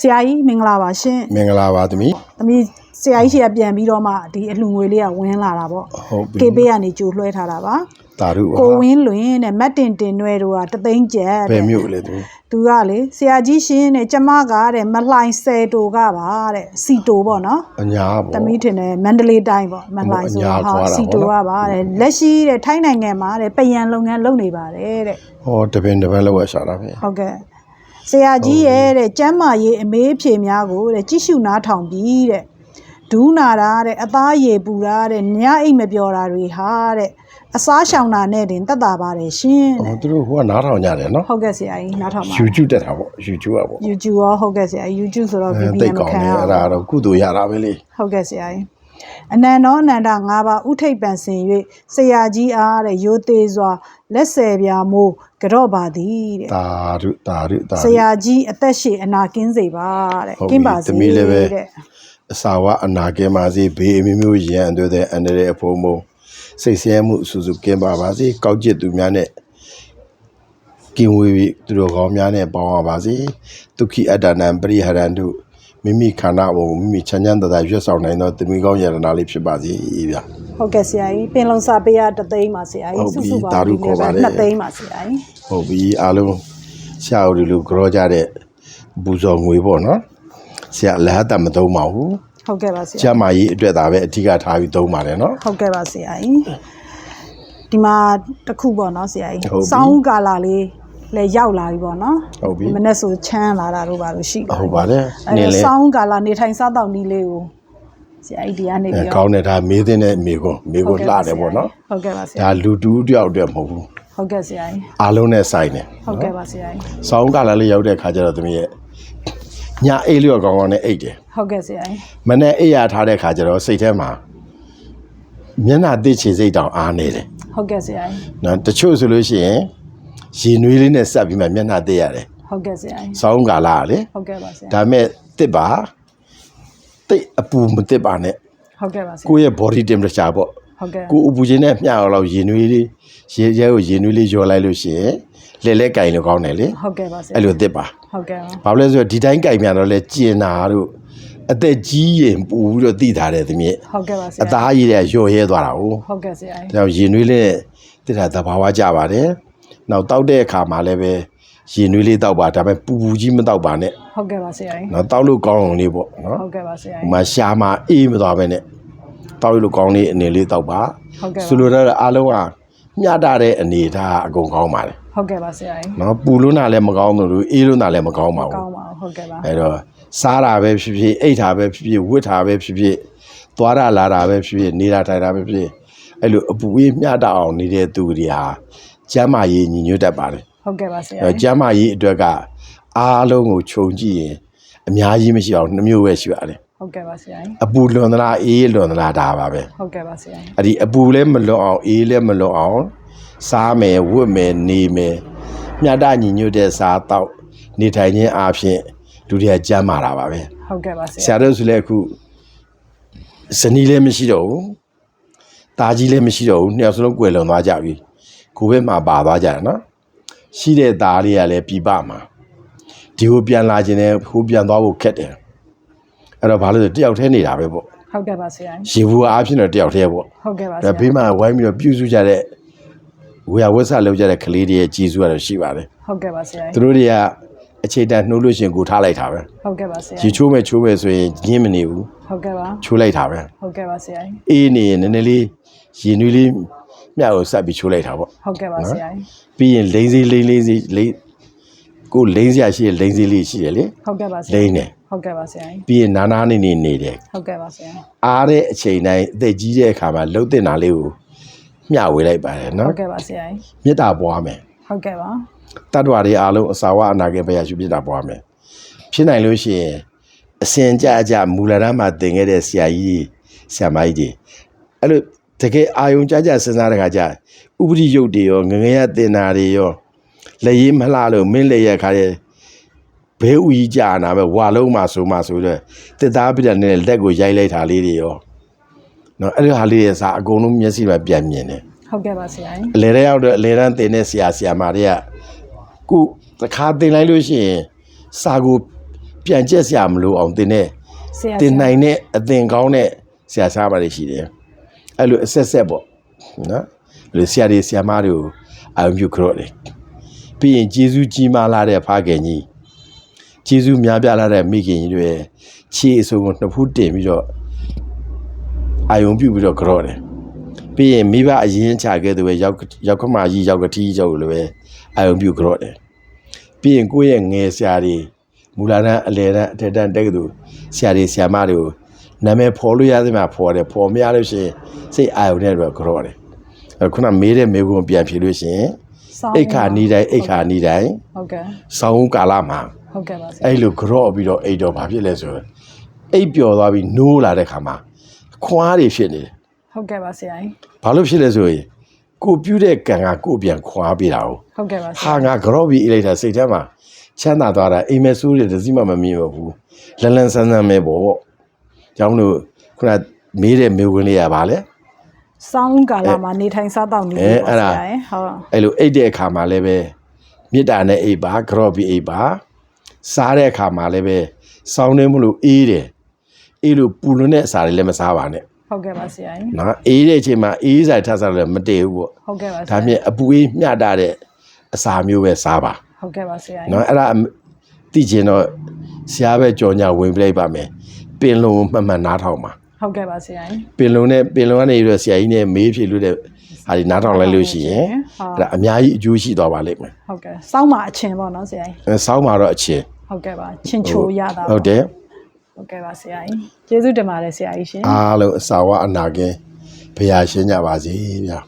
ဆရာကြီးမင်္ဂလာပါရှင်မင်္ဂလာပါသမီး။သမီးဆရာကြီးရှေ့ကပြန်ပြီးတော့မှဒီအလှငွေလေးကဝင်လာတာပေါ့ဟုတ်ပြီ။ KB ကနေကြိုလွှဲထားတာပါတာရု။ပါကိုဝင်းလွင်တဲ့မတ်တင်တင်နွဲတို့ကတသိန်းကျပ်ဘယ်တဲ့မြို့လဲသမီးသူကလေဆရာကြီးရှင်တဲ့ကျမကတဲ့မလှိုင်ဆယ်တိုကပါတဲ့စီတိုပေါ့နော်အညာပေါ့။သမီးထင်တယ်မန္တလေးတိုင်းပေါ့မလှိုင်ဆိုအညာတော့ခွာတာစီတိုကပေါ့နော်ပါတဲ့လက်ရှိတဲ့ထိုင်းနိုင်ငံမှာတဲ့ပယံလုပ်ငန်းလုပ်နေပါတယ်တဲ့ဟောတပင်တပင်လောက်ရရှာတာပဲဟုတ်ကဲ့ ဆရာကြီးရဲ့တဲ့ကျမ်းမာရေးအမေးအဖြေများကိုတဲ့ကြည့်ရှုနားထောင်ပြီးတဲ့ဒူးနာတာတဲ့အသားရည်ပူတာတဲ့ညအိတ်မပြောတာတွေဟာတဲ့အစားရှောင်တာနဲ့တင်တက်တာပါတယ်ရှင်ဟောတဲ့သူတို့ဟိုကနားထောင်ကြတယ်နော်ဟုတ်ကဲ့ဆရာကြီးနားထောင်ပါ YouTube တက်တာပေါ့ YouTube ကပေါ့ YouTube ရောဟုတ်ကဲ့ဆရာကြီး YouTube ဆိုတော့အဲ VPN တိတ်မကောင်းခံတယ်ရအဲ့ဘူးဒါတော့ကုသိုလ်ရတာပဲလေဟုတ်ကဲ့ဆရာကြီး အနန္တောအနန္တ၅ပါးဥထိပ်ပန်ဆင်၍ဆရာကြီးအားတဲ့ရိုသေးစွာလက်ဆယ်ပြာမိုးကြော့ပါသည်တဲ့တာရုတာရုတာဆရုရာကြီးအသက်ရှည်အနာကင်းစေပါတဲ့ဟုတ်ပြီကင်းပါစေသမီးလည်းပဲတဲ့အစာဝအနာကဲပါစေဘေးအမျိုးမျိုးရန်အတွက်တဲ့အန္တရာယ်အဖို့မုံစိတ်ဆဲမှုအဆူဆူကင်းပါပါစေကောက်ကျစ်သူများနဲ့ကင်းဝေးပြီးသူတို့ကောင်းများနဲ့ပေါင်းပါပါစေဒုက္ခိအတ္တနံပရိဟရန္တု မိမိခန္ဓာကိုမိမိချမ်းချမ်းသာသာရွတ်ဆောင်နိုင်သောတမီကောင်းယရနာလေးဖြစ်ပါစေဗျာဟုတ်ကဲ့ဆရာကြီးပင်လုံစာပေးရတသိန်းပါဆရာဟုတ်ကြီးပြီစုစုပါဒါတို့ခေါ်ပါတယ်နှစ်သိန်းပါဆရာကြီးဟုတ်ပြီအားလုံးဆရာတို့လူကြောကြတဲ့ဘူဇော်ငွေပေါ့နော်ဆရာလဟတ်တမသုံးပါဘူးဟုတ်ကဲ့ပါဆကျရာမကြီးအတွက်ဒါပဲအဓိကထားပြီးသုံးပါတယ်နော်ဟုတ်ကဲ့ပါဆရာကြီးဒီမှာတစ်ခုပေါ့နော်ဆရာကြီးဟုတ်ပြီစောင်းကာလာလေး လည်းရောက်လာပြီပေါ့နော်ဟုတ်ပြီဒီမနေ့ဆိုချမ်းလာတာတို့ပါလို့ရှိပါဟုတ်ပါတယ်အဲနင်းတော့လေစောင်းကာလာနေထိုင်စားတောက်နီးလေးကိုဆရာကြီးဒီကနေအဲပြီးကောတော့င်းတယ်ဒါမေးတဲ့မေးခွန်းမေးခွန်းလှတယ်ပေါ့နော်ဟုတ်ကဲ့ပါဆရာဒါလူတူတယောက်တည်းမဟုတ်ဘူးဟုတ်ကဲ့ဆရာကြီးအားလုံးနဲ့ဆိုင်တယ်ဟုတ်ကဲ့ပါဆရာကြီးဆောင်းကလာလေးရောက်တဲ့ခါကျတော့သမီးရဲ့ညအိတ်လျော့ကောင်းကောင်းနဲ့အိတ်တယ်ဟုတ်ကဲ့ဆရာကြီးမနေ့အိတ်ရထားတဲ့ခါကျတော့စိတ်ထဲမှာမျက်နှာတိတ်ချေစိတ်တောင်အားနေတယ်ဟုတ်ကဲ့ဆရာကြီးနော်တချို့ဆိုလို့ရှိရင် ရေနွေးလေးနဲ့ဆက်ပြီးမှမျက်နှာတိတ်ရတယ်ဟုတ်ကဲ့ဆရာကြီးဆောင်းကာလာကလေဟုတ်ကဲ့ပါဆရာဒါပေမဲ့တစ်ပါတိတ်အပူမတစ်ပါနဲ့ဟုတ်ကဲ့ပါဆရာကိုယ့်ရဲ့ body temperature ပေါ့ဟုတ်ကဲ့ကိုယ်အပူချင်းနဲ့မျှအောင်လို့ရေနွေးလေးရေရဲကိုရေနွေးလေးရောလိုက်လို့ရှိရင်လဲလဲကင်လို့ကောင်းတယ်လေဟုတ်ကဲ့ပါဆရာအဲ့လိုတစ်ပါဟုတ်ကဲ့ပါဘာလို့လဲဆိုတော့ဒီတိုင်းကင်ပြန်တော့လဲကျင်နာတို့အသက်ကြီးရင်ပူပြီးတော့တိထားတယ်သမီးဟုတ်ကဲ့ပါဆရာအသားရည်တဲ့ရော့ရဲသွားတာ哦ဟုတ်ကဲ့ဆရာကြီးဒါကြောင့်ရေနွေးလေးနဲ့တိတာသဘာဝကြပါတယ် နောက်တောက်တဲ့အခါမှာလည်းပဲရေနွေးလေးတောက်ပါဒါပေမဲ့ပူပူကြီးမတောက်ပါနဲ့ဟုတ်ကဲ့ပါဆရာကြီးနော်တောက်လို့ကောင်းအောင်လေးပေါ့နော်ဟုတ်ကဲ့ပါဆရာဟိုကြီးမှာရှာမှာအေးမသွားပဲနဲ့တောက်လို့ကောင်းလေးအနေလေးတောက်ပါဟုတ်ကဲ့ပါဆိုလိုတဲ့အားလုံးကမျှတတဲ့အနေထားအကုန်ကောင်းပါတယ်ဟုတ်ကဲ့ပါဆရာကြီးနော်ပူလို့နာလည်းမကောင်းဘူးလို့အေးလို့နာလည်းမကောင်းပါကောဘူးင်းပါဟုတ်ကဲ့ပါအဲတော့စားတာပဲဖြစ်ဖြစ်အိတ်တာပဲဖြစ်ဖြစ်ဝတ်တာပဲဖြစ်ဖြစ်သွားတာလာတာပဲဖြစ်ဖြစ်နေတာထိုင်တာပဲဖြစ်ဖြစ်အဲ့လိုအပူအေးမျှတအောင်နေတဲ့သူတွေဟာ ကျမ်းမာရေးညီညွတ်တတ်ပါတယ်ဟုတ်ကဲ့ပါဆရာအဲကြီးကျမ်းမာရေးအတွက်ကအားလုံးကိုခြုံကြည့်ရင်အများကြီးမရှိအောင်နှမျိုးပဲရှိပါတယ်ဟုတ်ကဲ့ပါဆရာကြီးအပူလွန်သလားအေးလွန်သလားဒါပါပဲဟုတ်ကဲ့ပါဆရာကြီးအဲ့ဒီအပူလည်းမလွန်အောင်အေးလည်းမလွန်အောင်စားမယ်ဝတ်မယ်နေမယ်မြတ်တညီညွတ်တဲ့စားတော့နေထိုင်ခြင်းအပြင်လူတွေကကြမ်းမာတာပါပဲဟုတ်ကဲ့ပါဆဆရာရာတို့ဆိုလည်းအခုဇနီးလည်းမရှိတော့ဘူးတာကြီးလည်းမရှိတော့ဘူးနှစ်ယောက်စလုံးကွယ်လွန်သွားကြပြီ ကိုဘက်မှာပါသွားကြတယ်နော်ရှိတဲ့သားလေးကလည်းပြပမှာဒီကိုပြန်လာခြင်းနဲ့ဟိုပြန်သွားဖို့ခက်တယ်အဲ့တော့ဘာလို့လဲတယောက်တည်းနေတာပဲပေါ့ဟုတ်ကဲ့ပါဆရာကြီးရေဘူးအားဖြင့်တော့တယောက်တည်းပေါ့ဟုတ်ကဲ့ပါဆဒါရာဘေးမှာဝိုင်းပြီးတော့ပြုစုကြတဲ့ဝေယဝက်ဆလုပ်ကြတဲ့ကလေးတွေရဲ့ကြီးစုကတော့ရှိပါတယ်ဟုတ်ကဲ့ပါဆရာသူကြီးတို့တွေကအခြေတန်နှိုးလို့ရှရင်ကိုထားလိုက်တာပဲဟုတ်ကဲ့ပါဆရာရေကြီးချိုးမဲ့ချိုးမဲ့ဆိုရင်ညင်းမနေဘူးဟုတ်ကဲ့ပါချိုးလိုက်တာပဲဟုတ်ကဲ့ပါဆရာကြီးအေးနေရင်နည်းနည်းလေးရေနွေးလေး မြတ်ကိုဆက်ပြီးချိုးလိုက်တာပေါ့ဟုတ်ကဲ့ပါဆရာကြီးပြီးရင်လိမ့်စီလိမ့်လိမ့်စီလိမ့်ကိုလိမ့်စရာရှိတဲ့လိမ့်စီလေးရှိတယ်လေဟုတ်ကဲ့ပါဆရာလိမ့်တယ်ဟုတ်ကဲ့ပါဆရာကြီးပြီးရင်နာနာနေနေနေတယ်ဟုတ်ကဲ့ပါဆရာကြီးအားတဲ့အချိန်တိုင်းအသက်ကြီးတဲ့အခါမှာလှုပ်တင်တာလေးကိုမျှဝေလိုက်ပါတယ်ဟုနော်တ်ကဲ့ပါဆရာကြီးမေတ္တာပွားမယ်ဟုတ်ကဲ့ပါတတ္တဝါတွေအားလုံးအစာဝအနာကေဘယရှုပြတာပွားမယ်ဖြစ်နိုင်လို့ရှိရင်အစင်ကြအကြမူလတန်းမှာသင်ခဲ့တဲ့ဆရာကြီးဆရာမကြီးတွေအဲ့လို တကယ်အာယုံကြကြစဉ်းစားတဲ့ခါကျဥပရိယုတ်တွေရောငငယ်ရတင်တာတွေရောလက်ရေးမလှလို့မင်းလက်ရက်ခါတဲ့ဘဲဥကြီးကြာနာပဲဝါလုံးမှာဆိုမှဆိုတော့တစ်သားပြတဲ့နဲ့လက်ကိုရိုက်လိုက်တာလေးတွေရောနော်အဲ့ဒီဟာလေးတွေစာအကုန်လုံးမျက်စိမှာပြန်မြင်တယ်ဟုတ်ကဲ့ပါဆရာကြီးအလေတဲ့ရောက်တော့အလေတန်းတင်တဲ့ဆရာဆရာမတွေကခုတစ်ခါတင်လိုက်လို့ရှိရင်စာကိုပြန်ကျက်စရာမလိုအောင်တင်တဲ့ဆရာတင်နိုင်တဲ့အသင်ကောင်းတဲ့ဆရာဆရာမတွေရှိတယ် အဲ့လိုအဆက်ဆက်ပေါ့နော်အဲ့လိုဆရာတွေဆရာမတွေကိုအာရုံပြုကြော့တယ်ပြီးရင်ဂျေဇူးကြီးမားလာတဲ့ဖခင်ကြီးဂျေဇူးများပြားလာတဲ့မိခင်ကြီးတွေခြေအစုံကိုနှစ်ဖူးတင်ပြီးတော့အာယုံပြုပြီးတော့ကြော့တယ်ပြီးရင်မိဘအရင်ချခဲ့တဲ့ပဲရောက်ရောက်ခမကြီးရောက်ကတိကြောက်လို့ပဲအာယုံပြုကြော့တယ်ပြီးရင်ကိုယ့်ရဲ့ငယ်ဆရာတွေမူလာတန်းအလယ်တန်းအထက်တန်းတက္ကသိုလ်ဆရာတွေဆရာမတွေကို နာမည်ဖော်လို့ရသမျှဖော်တယ်ဖော်မရလို့ရှိရင်စိတ်အာယုံနဲ့တော့ကြော့တယ်အဲ့ခုနမေးတဲ့မေးခွန်းပြန်ဖြေလို့ရှိရင်ဆောင်းအိတ်ခါနီးတိုင်းအိတ်ခါနီးတိုင်းဟုတ်ကဲ့ဆောင်းကာလမှာဟုတ်ကဲ့ပါဆရာအဲ့လိုကြော့ပြီးတော့အိတ်တော့ဘာဖြစ်လဲဆိုတော့အိတ်ပျော်သွားပြီးနိုးလာတဲ့ခါမှာခွားတွေဖြစ်နေတယ်ဟုတ်ကဲ့ပါဆရာကြီးဘာလို့ဖြစ်လဲဆိုရင်ကိုပြုတ်တဲ့ကံကကိုပြန်ခွာပေးတာ哦ဟုတ်ကဲ့ပါဆဟာရာငါကြော့ပြီးအိတ်လိုက်တာစိတ်ထဲမှာချမ်းသာသွားတာအိမ်မဲဆိုးတွေတစ်စီးမှမမြင်တော့ဘူးလန်းလန်းဆန်းဆန်းပဲပေါ့ ကျောင်းတို့ခုနမေးတဲ့မေးခွန်းလေးရပါလေဆောင်းကာလမှာနေထိုင်စားတောက်နေအဲပြီအဲ့ပါဒါဆရာကြီးဟုတ်အဲ့လိုအိတ်တဲ့အခါမှာလည်းပဲမေတ္တာနဲ့အိတ်ပါကြော့ပြီးအိတ်ပါစားတဲ့အခါမှာလည်းပဲစောင်းနေမလို့အေးတယ်အေးလို့ပူလွန်းတဲ့အစာတွေလည်းမစားပါနဲ့ဟုတ်ကဲ့ပါဆရာကြီးနော်အေးတဲ့အချိန်မှာအေးစားထပ်စားလို့လည်းမတည့်ဘူးပေါ့ဟုတ်ကဲ့ပါဆဒါရာဖြင့်အပူအေးမျှတာတဲ့အစာမျိုးပဲစားပါဟုတ်ကဲ့ပါဆရာကြီးနော်အဲ့ဒါသိချင်တော့ဆရာပဲကြော်ညာဝင်ပြလိုက်ပါမယ် ပင်လုံးမှတ်မှတ်နားထောင်ပါဟုတ်ကဲ့ပါဆရာကြီးပင်လုံးနဲ့ပင်လုံးကနေပြီးတော့ဆရာကြီးနဲ့မေးဖြေလို့တဲ့ဟာဒီနားထောင်လိုက်လို့ရှိရင်ဟုတ်အဲ့ဒါအများကြီးအကျိုးရှိသွားပါလိမ့်မယ်ဟုတ်ကဲ့စောင်းမှာအချင်းပေါ့နော်ဆရာကြီးအဲစောင်းမှာတော့အချင်းဟုတ်ကဲ့ပါချင်းချိုရတာပေါ့ဟုတ်တယ်ဟုတ်ကဲ့ပါဆရာကြီးကျေးဇူးတင်ပါတယ်ဆရာကြီးရှင်အားလုံးအစာဝအနာကင်းဘုရားရှင်ကြပါစေဗျာ